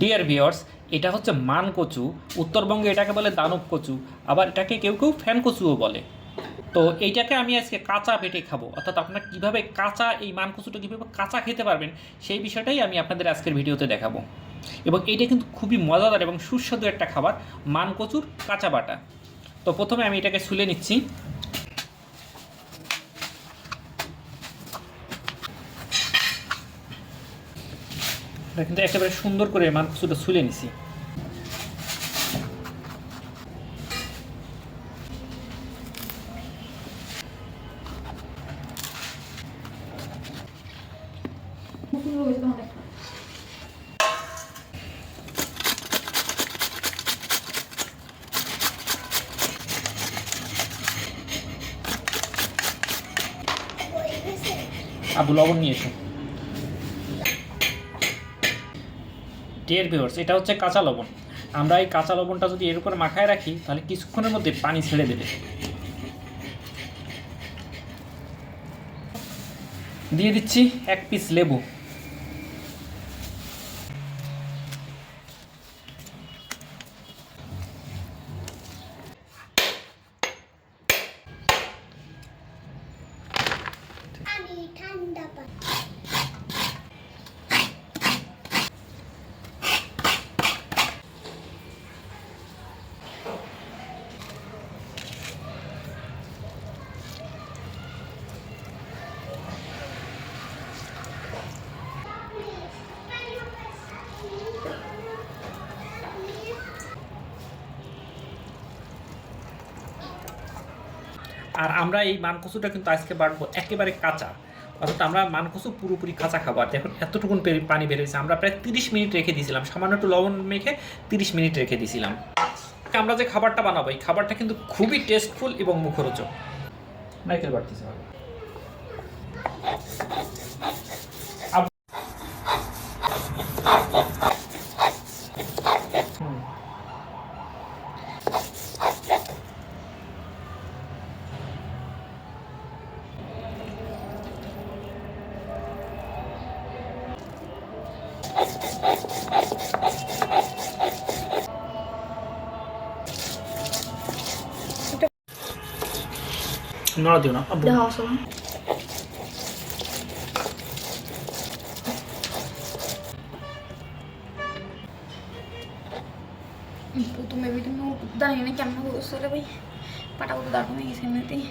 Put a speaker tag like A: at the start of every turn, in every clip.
A: Deer viewers এটা হচ্ছে মান কচু উত্তরবঙ্গে এটাকে বলে দানব কচু আবার এটাকে কেউ কেউ ফ্যান কচুও বলে। তো এইটাকে আমি আজকে কাঁচা পেটে খাব, অর্থাৎ আপনার কীভাবে কাঁচা এই মান কচুটা কীভাবে কাঁচা খেতে পারবেন, সেই বিষয়টাই আমি আপনাদের আজকের ভিডিওতে দেখাবো। এবং এইটা কিন্তু খুবই মজাদার এবং সুস্বাদু একটা খাবার মান কচুর কাঁচা বাটা। তো প্রথমে আমি এটাকে ছুলে নিচ্ছি। কিন্তু একেবারে সুন্দর করে কচুটা ছুলে নিছি। আবু লবণ নিয়ে এসো। ডিয়ার ভিউয়ার্স এটা হচ্ছে কাঁচা লবণ। আমরা এই কাঁচা লবণটা যদি এর উপর মাখায় রাখি, তাহলে কিছুক্ষণের মধ্যে পানি ছেড়ে দেবে। দিয়ে দিচ্ছি এক পিস লেবু
B: পানি ঠান্ডা পানি
A: আর আমরা এই মানকচুটা কিন্তু আজকে বাড়বো একেবারে কাঁচা। অর্থাৎ আমরা মানকচু পুরোপুরি কাঁচা খাবার। দেখুন এতটুকুন পানি বেরিয়েছে আমরা প্রায় তিরিশ মিনিট রেখে দিয়েছিলাম। সামান্য একটু লবণ মেখে তিরিশ মিনিট রেখে দিয়েছিলাম। আমরা যে খাবারটা বানাবো, এই খাবারটা কিন্তু খুবই টেস্টফুল এবং মুখরোচক। মাইকেল বাড়তেছে নড়া দিও না।
C: দেওয়া আসলে রে ভাই? পাটা কত দাঁড় হয়ে গেছে এমনিতেই।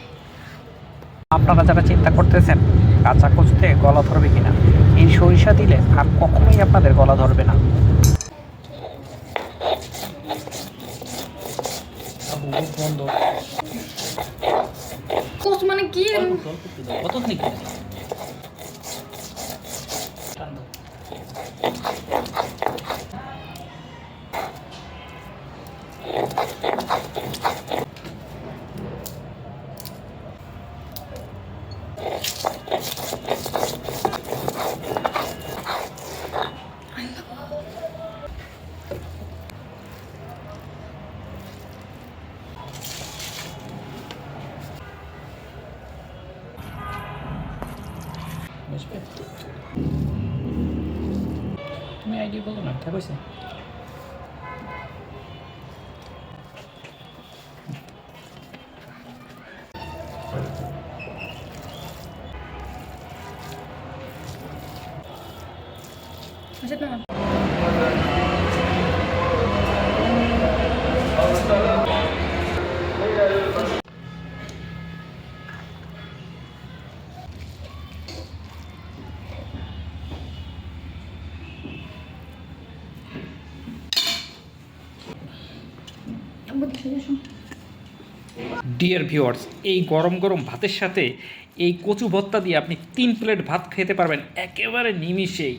A: আপনারা যারা চিন্তা করতেছেন কাঁচা কচুতে গলা ধরবে কিনা সরিষা দিলে আর কখনোই আপনাদের গলা ধরবে না। বন্ধ
C: কোচ much, but
A: may I do balloon? Tá você? Mas é
C: pra lá.
A: Dear viewers এই গরম গরম ভাতের সাথে এই কচু ভত্তা দিয়ে আপনি তিন প্লেট ভাত খেতে পারবেন একেবারে নিমিষেই।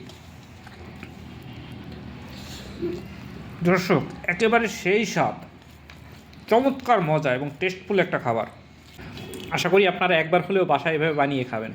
A: দর্শক, একেবারে সেই স্বাদ। চমৎকার মজা এবং টেস্টফুল একটা খাবার। আশা করি আপনারা একবার হলেও বাসায় এভাবে বানিয়ে খাবেন।